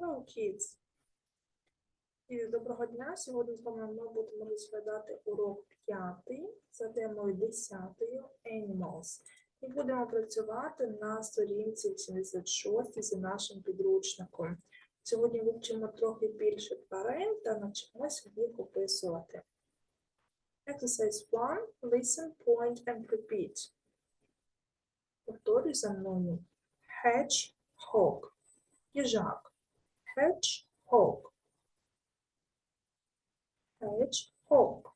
Hello, kids! І доброго дня! Сьогодні з вами ми будемо розглядати урок 5 за темою 10 Animals. І будемо працювати на сторінці 86 за нашим підручником. Сьогодні вивчимо трохи більше тварин та навчимося їх описувати. Exercise 1. Listen, point and repeat. Повторюй за мною. Hedgehog. Їжак. Hedgehog. Hedgehog.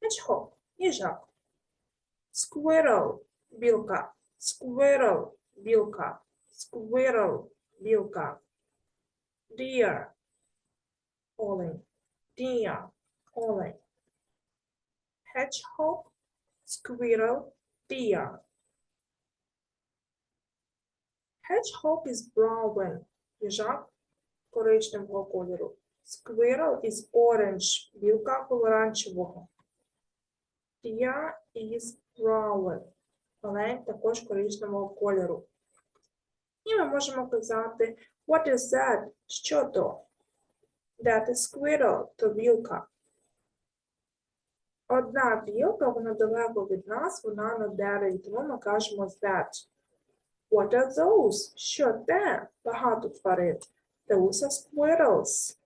Hedgehog. Їжак. Squirrel. Білка. Squirrel. Білка. Squirrel. Білка. Deer. Олень. Deer. Олень. Hedgehog. Squirrel. Deer. Hedgehog is brown. Їжак коричневого кольору. Squirrel is orange. Білка помаранчевого. Deer is brown. Олень також коричневого кольору. І ми можемо казати What is that? Що то? That is squirrel, то білка. Одна білка, вона далеко від нас, вона на дереві, тому ми кажемо that. What are those? Що те? Багато тварин. Those are squirrels.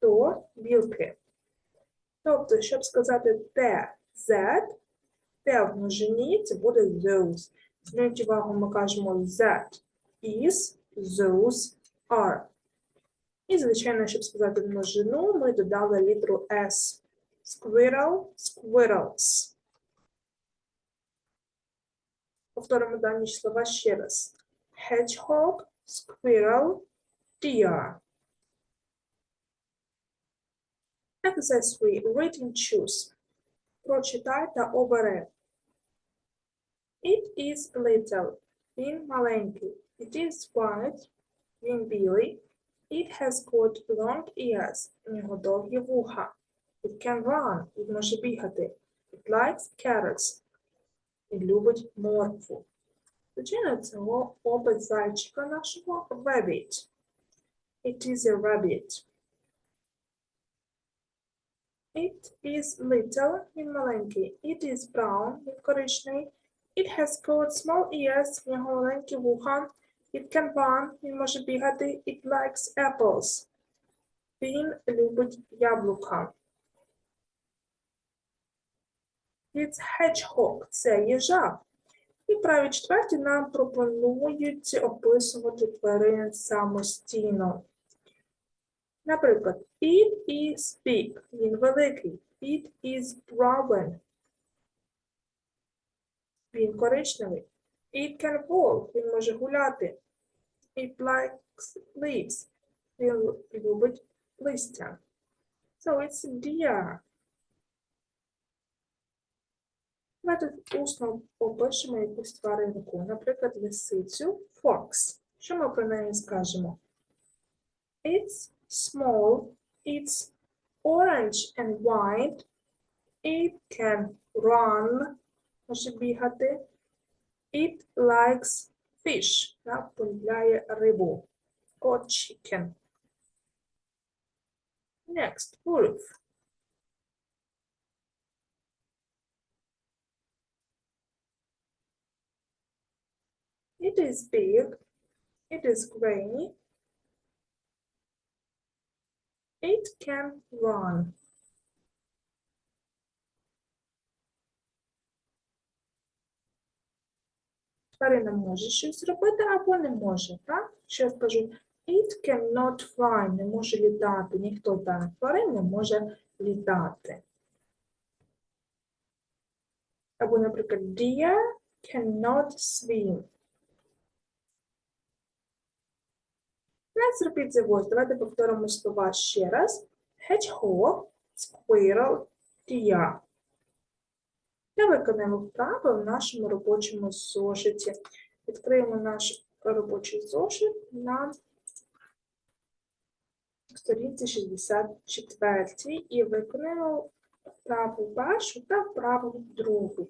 То білки. Тобто, щоб сказати те, that, те в множині, це буде those. Зверніть увагу, ми кажемо that is, those are. І, звичайно, щоб сказати множину, ми додали літеру S. Squirrel, squirrels. Повторимо дані слова ще раз. Hedgehog, squirrel, deer. Exercise 3. Read and choose. Прочитай та обери. It is little. Він маленький. It is white. Він білий. It has got long ears. У нього довгі вуха. It can run. Він може бігати. It likes carrots. Він любить моркву. Причина цього опис зайчика нашого rabbit. It is a rabbit. It is little, він маленький. It is brown, він коричневий. It has got small ears, в нього маленькі вуха. It can run, він може бігати. It likes apples. Він любить яблука. It's hedgehog, це їжак. І праві четверті нам пропонують описувати тварин самостійно. Наприклад, it is big, він великий. It is brown. Він коричневий. It can walk, він може гуляти. It likes leaves. Він любить листя. So it's deer. Давайте усно опишемо якусь тваринку, наприклад, лисицю fox. Що ми про неї скажемо? It's small, it's orange and white, it can run, може бігати, it likes fish, да, полюбляє рибу, or chicken. Next, wolf. It is big. It is gray. It can run. Тварина може щось робити або не може, так? Я скажу? It cannot fly, не може літати. Ніхто даних тварин не може літати. Або, наприклад, deer cannot swim. Let's repeat the. Давайте повторимо слова ще раз. Hedgehog, squirrel, deer. Та виконаємо вправи в нашому робочому зошиті. Відкриємо наш робочий зошит на сторінці 64 і виконаємо вправу першу та вправу другу.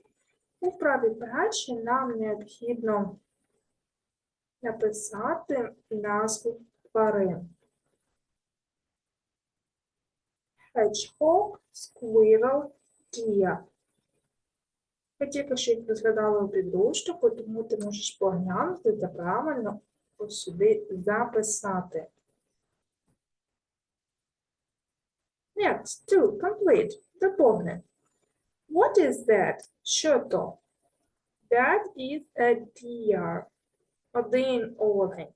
У вправі першій нам необхідно написати назву тварин. Hedgehog, squirrel, deer. Ми тільки що їх розглядали у підручнику, тому ти можеш поглянути та правильно сюди записати. Next, two, complete. Доповни. What is that? Що то? That is a deer. Один олень.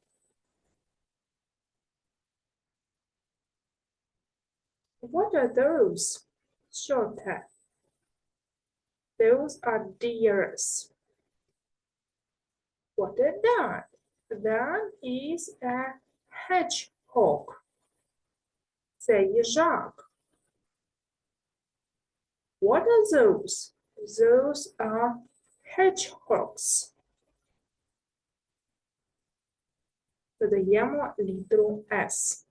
What are those? Що те? Those are deers. What is that? That is a hedgehog. Це їжак. What are those? Those are hedgehogs. Додаємо літеру S.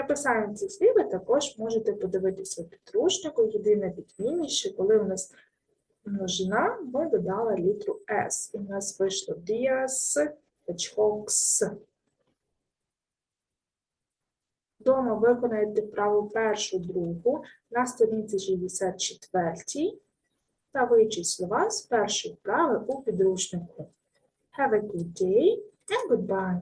Написання цих слів ви також можете подивитися у підручнику. Єдине відмінність, що коли у нас множина, ми додали літеру S. І у нас вийшло deers, hedgehogs. Дома виконайте вправу першу, другу на сторінці 64 та вивчіть слова з першої вправи у підручнику. Have a good day and goodbye.